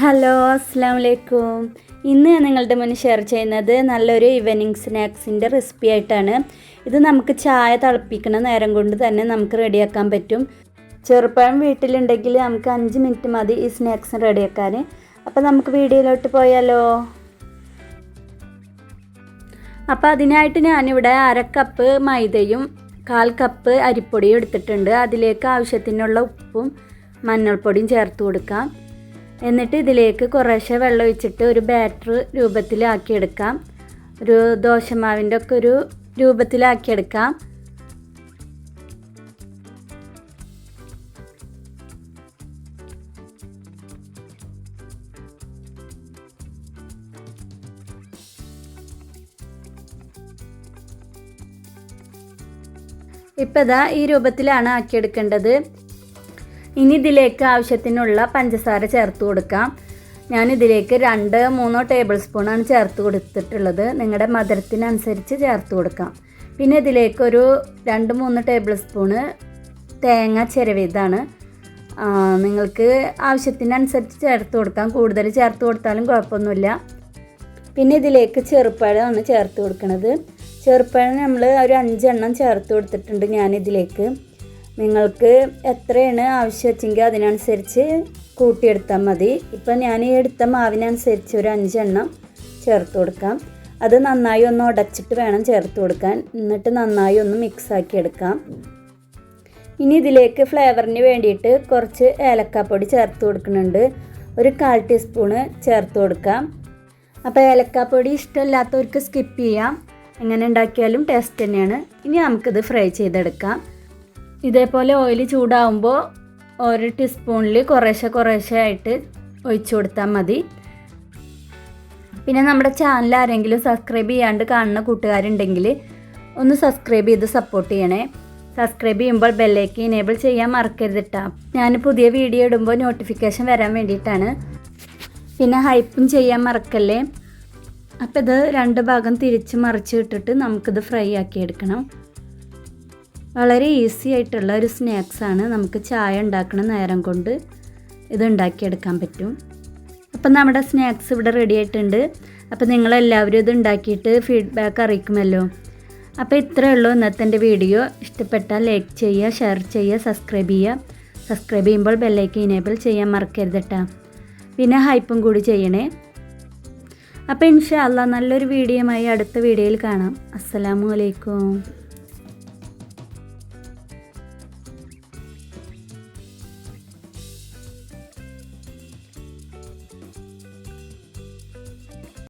Hello അസ്സാം വലൈക്കും ഇന്ന് ഞാൻ നിങ്ങളുടെ മുന്നിൽ ഷെയർ ചെയ്യുന്നത് നല്ലൊരു ഈവനിങ് സ്നാക്സിന്റെ റെസിപ്പി ആയിട്ടാണ്. ഇത് നമുക്ക് ചായ തിളപ്പിക്കുന്ന നേരം കൊണ്ട് തന്നെ നമുക്ക് റെഡിയാക്കാൻ പറ്റും. ചെറുപ്പഴം വീട്ടിലുണ്ടെങ്കിൽ നമുക്ക് അഞ്ച് മിനിറ്റ് മതി ഈ സ്നാക്സ് റെഡിയാക്കാൻ അപ്പോൾ നമുക്ക് വീഡിയോയിലോട്ട് പോയാലോ? അപ്പോൾ അതിനായിട്ട് ഞാനിവിടെ അര കപ്പ് മൈദയും കാൽ കപ്പ് അരിപ്പൊടിയും എടുത്തിട്ടുണ്ട്. അതിലേക്ക് ആവശ്യത്തിനുള്ള ഉപ്പും മഞ്ഞൾപ്പൊടിയും ചേർത്ത് കൊടുക്കാം. എന്നിട്ട് ഇതിലേക്ക് കുറേശ്ശെ വെള്ളം ഒഴിച്ചിട്ട് ഒരു ബാറ്റർ രൂപത്തിലാക്കിയെടുക്കാം. ഒരു ദോശമാവിന്റെ ഒക്കെ ഒരു രൂപത്തിലാക്കിയെടുക്കാം. ഇപ്പം ഇതാ ഈ രൂപത്തിലാണ് ആക്കിയെടുക്കേണ്ടത്. ഇനി ഇതിലേക്ക് ആവശ്യത്തിനുള്ള പഞ്ചസാര ചേർത്ത് കൊടുക്കാം. ഞാൻ ഇതിലേക്ക് രണ്ട് മൂന്നോ ടേബിൾ സ്പൂണാണ് ചേർത്ത് കൊടുത്തിട്ടുള്ളത്. നിങ്ങളുടെ മധുരത്തിനനുസരിച്ച് ചേർത്ത് കൊടുക്കാം. പിന്നെ ഇതിലേക്ക് ഒരു രണ്ട് മൂന്ന് ടേബിൾ സ്പൂണ് തേങ്ങ ചിരവിതാണ് നിങ്ങൾക്ക് ആവശ്യത്തിനനുസരിച്ച് ചേർത്ത് കൊടുക്കാം. കൂടുതൽ ചേർത്ത് കൊടുത്താലും കുഴപ്പമൊന്നുമില്ല. പിന്നെ ഇതിലേക്ക് ചെറുപ്പഴമാണ് ചേർത്ത് കൊടുക്കുന്നത് ചെറുപ്പഴം നമ്മൾ ഒരു അഞ്ചെണ്ണം ചേർത്ത് കൊടുത്തിട്ടുണ്ട് ഞാനിതിലേക്ക്. നിങ്ങൾക്ക് എത്രയാണ് ആവശ്യം വെച്ചെങ്കിൽ അതിനനുസരിച്ച് കൂട്ടിയെടുത്താൽ മതി. ഇപ്പം ഞാൻ എടുത്ത മാവിനനുസരിച്ച് ഒരു അഞ്ചെണ്ണം ചേർത്ത് കൊടുക്കാം. അത് നന്നായി ഒന്ന് ഉടച്ചിട്ട് വേണം ചേർത്ത് കൊടുക്കാൻ. എന്നിട്ട് നന്നായി ഒന്ന് മിക്സ് ആക്കി എടുക്കാം. ഇനി ഇതിലേക്ക് ഫ്ലേവറിന് വേണ്ടിയിട്ട് കുറച്ച് ഏലക്കാപ്പൊടി ചേർത്ത് കൊടുക്കുന്നുണ്ട്. ഒരു കാൽ ടീസ്പൂണ് ചേർത്ത് കൊടുക്കാം. അപ്പോൾ ഏലക്കാപ്പൊടി ഇഷ്ടമില്ലാത്തവർക്ക് സ്കിപ്പ് ചെയ്യാം. എങ്ങനെ ഉണ്ടാക്കിയാലും ടേസ്റ്റ് തന്നെയാണ്. ഇനി നമുക്കിത് ഫ്രൈ ചെയ്തെടുക്കാം. ഇതേപോലെ ഓയിൽ ചൂടാവുമ്പോൾ ഓരോ ടീസ്പൂണിൽ കുറേശ്ശെ കുറേശ്ശെ ആയിട്ട് ഒഴിച്ചു കൊടുത്താൽ മതി. പിന്നെ നമ്മുടെ ചാനൽ ആരെങ്കിലും സബ്സ്ക്രൈബ് ചെയ്യാണ്ട് കാണുന്ന കൂട്ടുകാരുണ്ടെങ്കിൽ ഒന്ന് സബ്സ്ക്രൈബ് ചെയ്ത് സപ്പോർട്ട് ചെയ്യണേ. സബ്സ്ക്രൈബ് ചെയ്യുമ്പോൾ ബെല്ലേക്ക് ഇനേബിൾ ചെയ്യാൻ മറക്കരുത് കേട്ടോ ഞാൻ പുതിയ വീഡിയോ ഇടുമ്പോൾ നോട്ടിഫിക്കേഷൻ വരാൻ വേണ്ടിയിട്ടാണ്. പിന്നെ ഹൈപ്പും ചെയ്യാൻ മറക്കല്ലേ? അപ്പോൾ ഇത് രണ്ട് ഭാഗം തിരിച്ച് മറിച്ച് ഇട്ടിട്ട് നമുക്കിത് ഫ്രൈ ആക്കി എടുക്കണം. വളരെ ഈസി ആയിട്ടുള്ള ഒരു സ്നാക്സാണ് നമുക്ക് ചായ ഉണ്ടാക്കുന്ന നേരം കൊണ്ട് ഇത് ഉണ്ടാക്കിയെടുക്കാൻ പറ്റും. അപ്പം നമ്മുടെ സ്നാക്സ് ഇവിടെ റെഡി ആയിട്ടുണ്ട്. അപ്പോൾ നിങ്ങളെല്ലാവരും ഇത് ഉണ്ടാക്കിയിട്ട് ഫീഡ്ബാക്ക് അറിയിക്കുമല്ലോ. അപ്പോൾ ഇത്രയേ ഉള്ളൂ ഇന്നത്തെ എന്റെ വീഡിയോ. ഇഷ്ടപ്പെട്ടാൽ ലൈക്ക് ചെയ്യുക ഷെയർ ചെയ്യുക സബ്സ്ക്രൈബ് ചെയ്യുക. സബ്സ്ക്രൈബ് ചെയ്യുമ്പോൾ ബെല്ലൈക്ക് ഇനേബിൾ ചെയ്യാൻ മറക്കരുത് കേട്ടോ പിന്നെ ഹൈപ്പും കൂടി ചെയ്യണേ. അപ്പോൾ ഇൻഷാ അല്ല നല്ലൊരു വീഡിയോയുമായി അടുത്ത വീഡിയോയിൽ കാണാം. അസ്സലാമു അലൈക്കും.